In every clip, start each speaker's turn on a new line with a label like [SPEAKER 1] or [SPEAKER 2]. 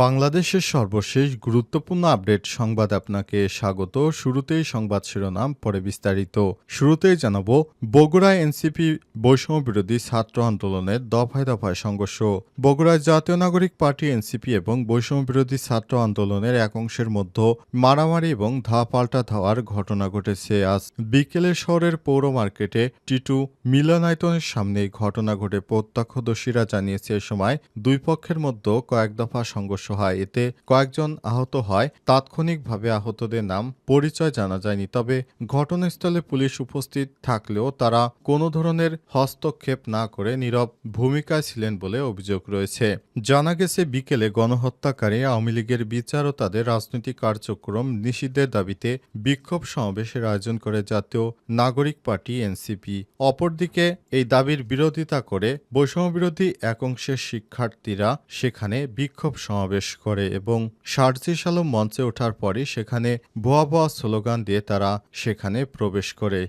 [SPEAKER 1] বাংলাদেশের সর্বশেষ গুরুত্বপূর্ণ আপডেট সংবাদ আপনাকে স্বাগত। শুরুতেই সংবাদ শিরোনাম, পরে বিস্তারিত। শুরুতেই জানাব বগুড়ায় এনসিপি বৈষম্য বিরোধী ছাত্র আন্দোলনের দফায় দফায় সংঘর্ষ। বগুড়ায় জাতীয় নাগরিক পার্টি এনসিপি এবং বৈষম্য বিরোধী ছাত্র আন্দোলনের এক অংশের মধ্যে মারামারি এবং ধাপাল্টা ধাওয়ার ঘটনা ঘটেছে। আজ বিকেলে শহরের পৌর মার্কেটে টিটু মিলনায়তনের সামনে ঘটনা ঘটে। প্রত্যক্ষদর্শীরা জানিয়েছে, এ সময় দুই পক্ষের মধ্যে কয়েক দফা সংঘর্ষ হয়, এতে কয়েকজন আহত হয়। তাৎক্ষণিকভাবে আহতদের নাম পরিচয় জানা যায়নি, তবে ঘটনাস্থলে পুলিশ উপস্থিত থাকলেও তারা কোনো ধরনের হস্তক্ষেপ না করে নীরব ভূমিকায় ছিলেন বলে অভিযোগ রয়েছে। জানা গেছে, বিকেলে গণহত্যাকারী আওয়ামী লীগের বিচার ও তাদের রাজনৈতিক কার্যক্রম নিষিদ্ধের দাবিতে বিক্ষোভ সমাবেশের আয়োজন করে জাতীয় নাগরিক পার্টি এনসিপি। অপরদিকে, এই দাবির বিরোধিতা করে বৈষম্যবিরোধী এক অংশের শিক্ষার্থীরা সেখানে বিক্ষোভ সমাবেশ করে এবং সার্জিস আলম মঞ্চে ওঠার পরই সেখানে ভুয়া ভুয়া স্লোগান দিয়ে তারা সেখানে প্রবেশ করে।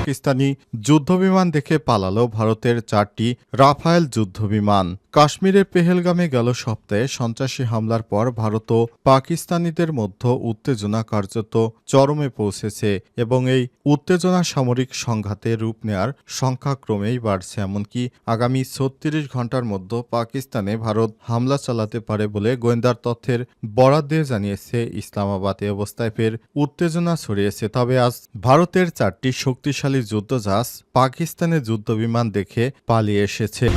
[SPEAKER 1] পাকিস্তানি যুদ্ধবিমান দেখে পালালো ভারতের চারটি রাফায়েল যুদ্ধবিমান। কাশ্মীরের পেহেলগামে গেল সপ্তাহে সন্ত্রাসী হামলার পর ভারত ও পাকিস্তানিদের মধ্যে উত্তেজনা কার্যত চরমে পৌঁছেছে এবং এই উত্তেজনা সামরিক সংঘাতে রূপ নেয়ার সংখ্যা ক্রমেই বাড়ছে, এমনকি আগামী ছত্রিশ ঘণ্টার মধ্যে পাকিস্তানে ভারত হামলা চালাতে পারে বলে গোয়েন্দার তথ্যের বরাদ দিয়ে জানিয়েছে ইসলামাবাদ। অবস্থায় ফের উত্তেজনা ছড়িয়েছে। তবে আজ ভারতের চারটি শক্তিশালী যুদ্ধজাহাজ পাকিস্তানের যুদ্ধবিমান দেখে পালিয়ে এসেছে।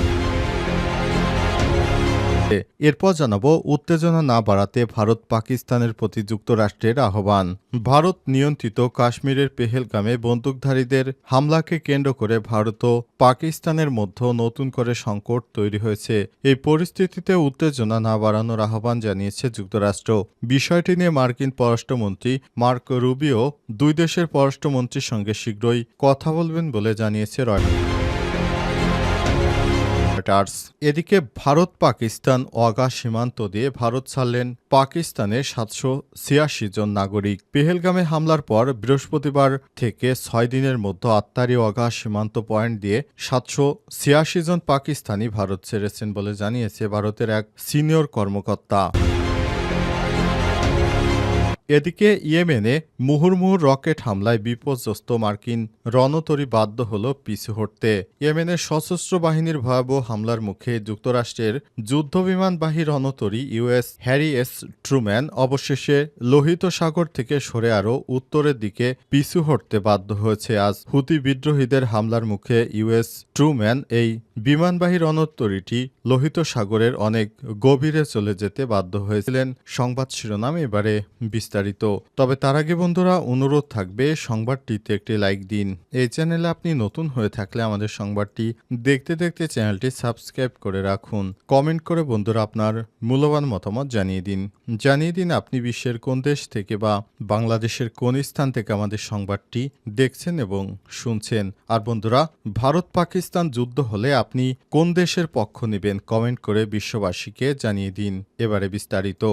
[SPEAKER 1] এরপর জানাব, উত্তেজনা না বাড়াতে ভারত পাকিস্তানের প্রতি যুক্তরাষ্ট্রের আহ্বান। ভারত নিয়ন্ত্রিত কাশ্মীরের পেহেলগামে বন্দুকধারীদের হামলাকে কেন্দ্র করে ভারত ও পাকিস্তানের মধ্যে নতুন করে সংকট তৈরি হয়েছে। এই পরিস্থিতিতে উত্তেজনা না বাড়ানোর আহ্বান জানিয়েছে যুক্তরাষ্ট্র। বিষয়টি নিয়ে মার্কিন পররাষ্ট্রমন্ত্রী মার্ক রুবিও দুই দেশের পররাষ্ট্রমন্ত্রীর সঙ্গে শীঘ্রই কথা বলবেন বলে জানিয়েছে রয়টার্স। রয়টার্স এদিকে ভারত, পাকিস্তান ওয়াগা সীমান্ত দিয়ে ভারত ছাড়লেন পাকিস্তানের সাতশো ছিয়াশি জন নাগরিক। পেহেলগামে হামলার পর বৃহস্পতিবার থেকে ছয় দিনের মধ্যে আত্মারি ওয়াগা সীমান্ত পয়েন্ট দিয়ে সাতশো ছিয়াশি জন পাকিস্তানি ভারত ছেড়েছেন বলে জানিয়েছে ভারতের এক সিনিয়র কর্মকর্তা। এদিকে ইয়েমেনে মুহুর্মুহুর রকেট হামলায় বিপর্যস্ত মার্কিন রণতরী বাধ্য হল পিছু হটতে। ইয়েমেনের সশস্ত্র বাহিনীর ভয়াবহ হামলার মুখে যুক্তরাষ্ট্রের যুদ্ধবিমানবাহী রণতরী ইউএস হ্যারি এস ট্রুম্যান অবশেষে লোহিত সাগর থেকে সরে আরও উত্তরের দিকে পিছু হটতে বাধ্য হয়েছে। আজ হুতি বিদ্রোহীদের হামলার মুখে ইউএস ট্রুম্যান এই বিমানবাহী রণতরীটি লোহিত সাগরের অনেক গভীরে চলে যেতে বাধ্য হয়েছিলেন সংবাদ শিরোনাম এবারে বিস্তারিত। তবে তার আগে বন্ধুরা, অনুরোধ থাকবে সংবাদটিতে একটি লাইক দিন। এই চ্যানেলে আপনি নতুন হয়ে থাকলে আমাদের সংবাদটি দেখতে দেখতে চ্যানেলটি সাবস্ক্রাইব করে রাখুন। কমেন্ট করে বন্ধুরা আপনার মূল্যবান মতামত জানিয়ে দিন। জানিয়ে দিন আপনি বিশ্বের কোন দেশ থেকে বা বাংলাদেশের কোন স্থান থেকে আমাদের সংবাদটি দেখছেন এবং শুনছেন। আর বন্ধুরা ভারত পাকিস্তান যুদ্ধ হলে আপনি কোন দেশের পক্ষ নেবেন কমেন্ট করে বিশ্ববাসীকে জানিয়ে দিন। এবারে বিস্তারিত।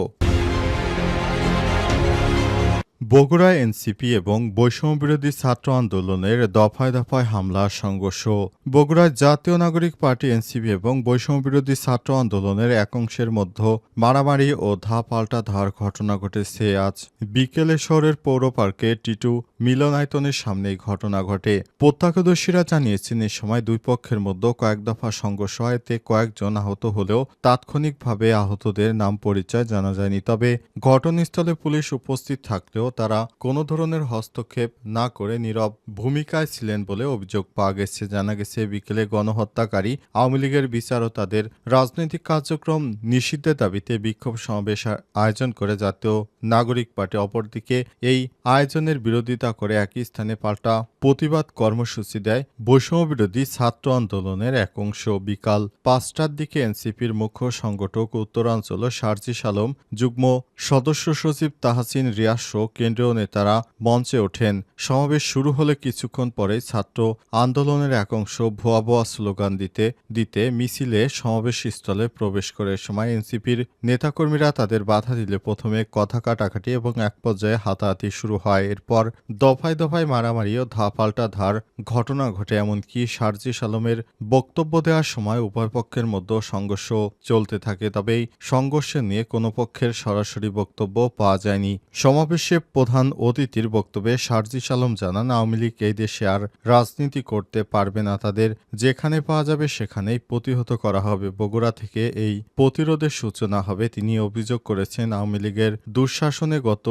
[SPEAKER 1] বগুড়া এনসিপি এবং বৈষম্যবিরোধী ছাত্র আন্দোলনের দফায় দফায় হামলা, সংঘর্ষ। বগুড়ায় জাতীয় নাগরিক পার্টি এনসিপি এবং বৈষম্যবিরোধী ছাত্র আন্দোলনের এক অংশের মধ্যে মারামারি ও ধা পাল্টা ধার ঘটনা ঘটেছে আজ। বিকেলে শহরের পৌর পার্কে টিটু মিলনায়তনের সামনে এই ঘটনা ঘটে। প্রত্যক্ষদর্শীরা জানিয়েছেন, এ সময় দুই পক্ষের মধ্যে কয়েক দফা সংঘর্ষ হয়, এতে কয়েকজন আহত হলেও তাৎক্ষণিকভাবে আহতদের নাম পরিচয় জানা যায়নি। তবে ঘটনাস্থলে পুলিশ উপস্থিত থাকলেও তারা কোনো ধরনের হস্তক্ষেপ না করে নীরব ভূমিকায় ছিলেন বলে অভিযোগ পাওয়া গেছে। জানা গেছে, বিকেলে গণহত্যাকারী আওয়ামী লীগের বিচার ও তাদের রাজনৈতিক কার্যক্রম নিষিদ্ধের দাবিতে বিক্ষোভ সমাবেশ আয়োজন করে জাতীয় নাগরিক পার্টি। অপরদিকে, এই আয়োজনের বিরোধিতা করে একই স্থানে পাল্টা প্রতিবাদ কর্মসূচি দেয় বৈষম্য বিরোধী ছাত্র আন্দোলনের এক অংশ। বিকাল পাঁচটার দিকে এনসিপির মুখ্য সংগঠক উত্তরাঞ্চল সার্জিস আলম, যুগ্ম সদস্য সচিব তাহাসিন রিয়াস কেন্দ্রীয় কেন্দ্রীয় নেতারা মঞ্চে ওঠেন। সমাবেশ শুরু হলে কিছুক্ষণ পরেই ছাত্র আন্দোলনের এক অংশ ভুয়া ভুয়া স্লোগান দিতে দিতে মিছিলে সমাবেশস্থলে প্রবেশ করে। সময় এনসিপির নেতাকর্মীরা তাদের বাধা দিলে প্রথমে কথা কাটাকাটি এবং এক পর্যায়ে হাতাহাতি শুরু হয়। এরপর দফায় দফায় মারামারি ও ধাপাল্টা ধার ঘটনা ঘটে, এমনকি সার্জিস আলমের বক্তব্য দেওয়ার সময় উভয় পক্ষের মধ্যে সংঘর্ষ চলতে থাকে। তবে এই সংঘর্ষে নিয়ে কোনো পক্ষের সরাসরি বক্তব্য পাওয়া যায়নি। সমাবেশে প্রধান অতিথির বক্তব্যে সার্জিস আলম জানান, আওয়ামী লীগ এই দেশে আর রাজনীতি করতে পারবে না তাদের। যেখানে পাওয়া যাবে সেখানেই প্রতিহত করা হবে। বগুড়া থেকে এই প্রতিরোধের সূচনা হবে, তিনি অভিযোগ করেছেন। আওয়ামী লীগের দুঃশাসনে গত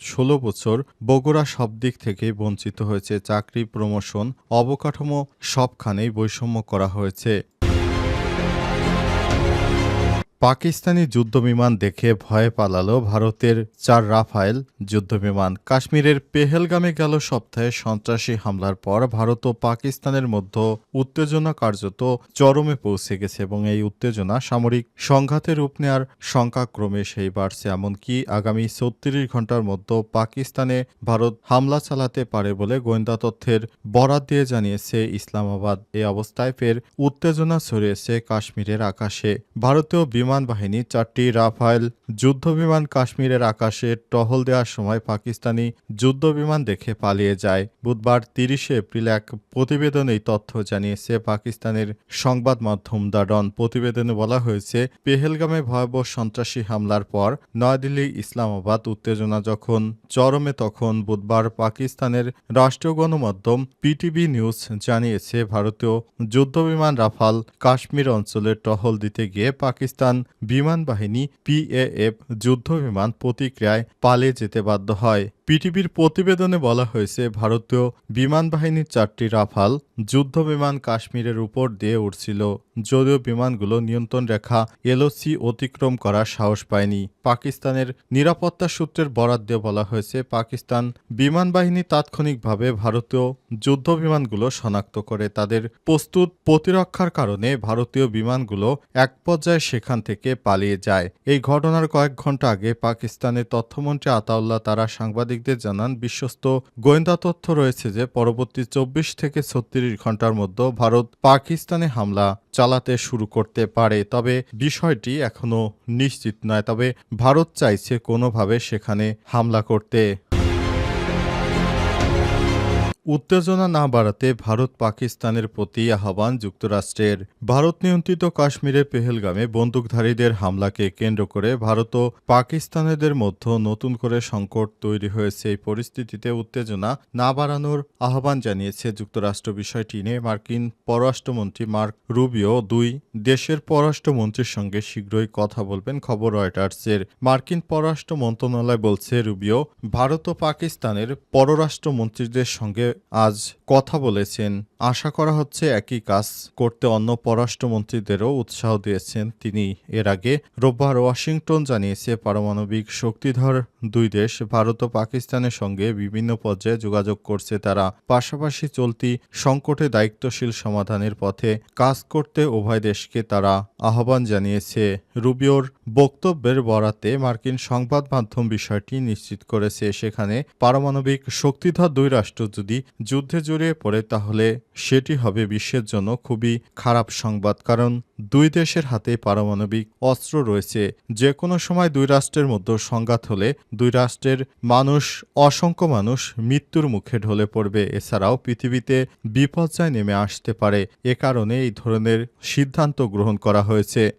[SPEAKER 1] ষোলো বছর বগুড়া সব দিক থেকেই বঞ্চিত হয়েছে। চাকরি, প্রমোশন, অবকাঠামো সবখানেই বৈষম্য করা হয়েছে। পাকিস্তানি যুদ্ধবিমান দেখে ভয়ে পালালো ভারতের চার রাফায়েল যুদ্ধবিমান। কাশ্মীরের পেহেলগামে গেল সপ্তাহে সন্ত্রাসী হামলার পর ভারত ও পাকিস্তানের মধ্যে উত্তেজনা কার্যত চরমে পৌঁছে গেছে এবং এই উত্তেজনা সামরিক সংঘাতে রূপ নেওয়ার সংখ্যা ক্রমে সেই বাড়ছে। এমনকি আগামী ছত্রিশ ঘণ্টার মধ্যে পাকিস্তানে ভারত হামলা চালাতে পারে বলে গোয়েন্দা তথ্যের বরাত দিয়ে জানিয়েছে ইসলামাবাদ। এ অবস্থায় ফের উত্তেজনা ছড়িয়েছে কাশ্মীরের আকাশে। ভারতীয় বিমান বাহিনী চারটি রাফায়েল যুদ্ধবিমান কাশ্মীরের আকাশে টহল দেওয়ার সময় পাকিস্তানি যুদ্ধবিমান দেখে পালিয়ে যায়। বুধবার তিরিশে এপ্রিল এক প্রতিবেদনে এই তথ্য জানিয়েছে পাকিস্তানের সংবাদ মাধ্যম দ্য ডন প্রতিবেদনে বলা হয়েছে, পেহেলগামে ভয়াবহ সন্ত্রাসী হামলার পর নয়াদিল্লি ইসলামাবাদ উত্তেজনা যখন চরমে, তখন বুধবার পাকিস্তানের রাষ্ট্রীয় গণমাধ্যম পিটিভি নিউজ জানিয়েছে, ভারতীয় যুদ্ধবিমান রাফাল কাশ্মীর অঞ্চলে টহল দিতে গিয়ে পাকিস্তান বিমান বাহিনী পিএএফ যুদ্ধবিমান প্রতিক্রিয়ায় পালিয়ে যেতে বাধ্য হয়। পিটিভির প্রতিবেদনে বলা হয়েছে, ভারতীয় বিমান বাহিনীর চারটি রাফাল যুদ্ধ বিমান কাশ্মীরের উপর দিয়ে উঠছিল যদিও বিমানগুলো নিয়ন্ত্রণ রেখা এলওসি অতিক্রম করার সাহস পায়নি। পাকিস্তানের নিরাপত্তা সূত্রের বরাদ দিয়ে বলা হয়েছে, পাকিস্তান বিমান বাহিনী তাৎক্ষণিকভাবে ভারতীয় যুদ্ধ বিমানগুলো শনাক্ত করে। তাদের প্রস্তুত প্রতিরক্ষার কারণে ভারতীয় বিমানগুলো এক পর্যায়ে সেখান থেকে পালিয়ে যায়। এই ঘটনার কয়েক ঘণ্টা আগে পাকিস্তানের তথ্যমন্ত্রী আতাউল্লাহ তারা সাংবাদিক সাংবাদিকদের জানান, বিশ্বস্ত গোয়েন্দা তথ্য রয়েছে যে পরবর্তী চব্বিশ থেকে ছত্রিশ ঘণ্টার মধ্যে ভারত পাকিস্তানে হামলা চালাতে শুরু করতে পারে। তবে বিষয়টি এখনও নিশ্চিত নয়, তবে ভারত চাইছে কোনোভাবে সেখানে হামলা করতে। উত্তেজনা না বাড়াতে ভারত পাকিস্তানের প্রতি আহ্বান যুক্তরাষ্ট্রের। ভারত নিয়ন্ত্রিত কাশ্মীরের পেহেলগামে বন্দুকধারীদের হামলাকে কেন্দ্র করে ভারত ও পাকিস্তানিদের মধ্যে নতুন করে সংকট তৈরি হয়েছে। এই পরিস্থিতিতে উত্তেজনা না বাড়ানোর আহ্বান জানিয়েছে যুক্তরাষ্ট্র বিষয়টি নিয়ে মার্কিন পররাষ্ট্রমন্ত্রী মার্ক রুবিও। দুই দেশের পররাষ্ট্রমন্ত্রীর সঙ্গে শীঘ্রই কথা বলবেন খবর রয়টার্সের। মার্কিন পররাষ্ট্র মন্ত্রণালয় বলছে রুবিও, ভারত ও পাকিস্তানের পররাষ্ট্রমন্ত্রীদের সঙ্গে আজ কথা বলেছেন। আশা করা হচ্ছে একই কাজ করতে অন্য পররাষ্ট্রমন্ত্রীদেরও উৎসাহ দিয়েছেন তিনি। এর আগে রোববার ওয়াশিংটন জানিয়েছে, পারমাণবিক শক্তিধর দুই দেশ, ভারত ও পাকিস্তানের সঙ্গে বিভিন্ন পর্যায়ে যোগাযোগ করছে তারা। পাশাপাশি চলতি সংকটে দায়িত্বশীল সমাধানের পথে কাজ করতে উভয় দেশকে তারা আহ্বান জানিয়েছে। রুবিওর বক্তব্যের বরাতে মার্কিন সংবাদ মাধ্যম বিষয়টি নিশ্চিত করেছে, সেখানে পারমাণবিক শক্তিধর দুই রাষ্ট্র যদি যুদ্ধে জড়িয়ে পড়ে তাহলে সেটি হবে বিশ্বের জন্য খুবই খারাপ সংবাদ, কারণ দুই দেশের হাতে পারমাণবিক অস্ত্র রয়েছে। যে কোনো সময় দুই রাষ্ট্রের মধ্যে সংঘাত হলে দুই রাষ্ট্রের মানুষ, অসংখ্য মানুষ মৃত্যুর মুখে ঢলে পড়বে। এছাড়াও পৃথিবীতে বিপর্যয় নেমে আসতে পারে। এ কারণে এই ধরনের সিদ্ধান্ত গ্রহণ করা হয়েছে।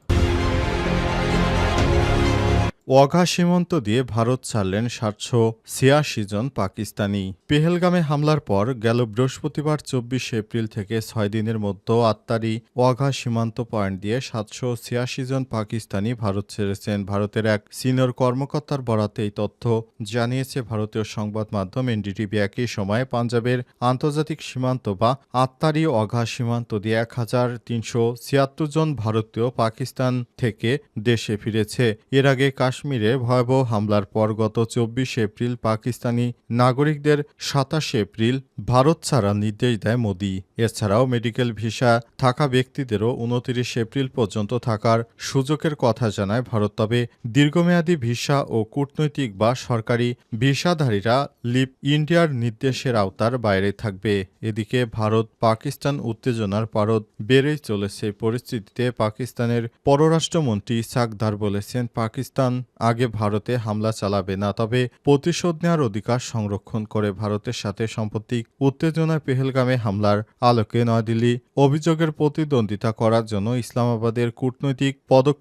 [SPEAKER 1] ওয়াঘা সীমান্ত দিয়ে ভারত ছাড়লেন সাতশো ছিয়াশি জন পাকিস্তানি। পেহেলগামে হামলার পর গেল বৃহস্পতিবার চব্বিশে এপ্রিল থেকে ছয় দিনের মধ্যে আত্মারি ওয়াঘা সীমান্ত পয়েন্ট দিয়ে সাতশো ছিয়াশি জন পাকিস্তানি ভারত ছেড়েছেন। ভারতের এক সিনিয়র কর্মকর্তার বরাতে এই তথ্য জানিয়েছে ভারতীয় সংবাদ মাধ্যম এনডিটিভি। একই সময়ে পাঞ্জাবের আন্তর্জাতিক সীমান্ত বা আত্মারি ওয়াঘা সীমান্ত দিয়ে এক হাজার তিনশো ছিয়াত্তর জন ভারতীয় পাকিস্তান থেকে দেশে ফিরেছে। এর আগে কাশ্মীর কাশ্মীরে ভয়াবহ হামলার পর গত চব্বিশ এপ্রিল পাকিস্তানি নাগরিকদের সাতাশে এপ্রিল ভারত ছাড়া নির্দেশ দেয় মোদি। এছাড়াও মেডিকেল ভিসা থাকা ব্যক্তিদেরও উনতিরিশ এপ্রিল পর্যন্ত থাকার সুযোগের কথা জানায় ভারত। তবে দীর্ঘমেয়াদী ভিসা ও কূটনৈতিক বা সরকারি ভিসাধারীরা লিপ ইন্ডিয়ার নির্দেশের আওতার বাইরে থাকবে। এদিকে ভারত পাকিস্তান উত্তেজনার পারদ বেড়েই চলেছে। পরিস্থিতিতে পাকিস্তানের পররাষ্ট্রমন্ত্রী সাকদার বলেছেন, পাকিস্তান আগে ভারতে হামলা চালাবে না, তবে প্রতিশোধ নেওয়ার অধিকার সংরক্ষণ করে ভারতের সাথে সাম্প্রতিক উত্তেজনায় পেহেলগামে হামলার আলোকে নয়াদিল্লি অভিযোগের প্রতিদ্বন্দ্বিতা করার জন্য ইসলামাবাদের কূটনৈতিক পদক্ষেপ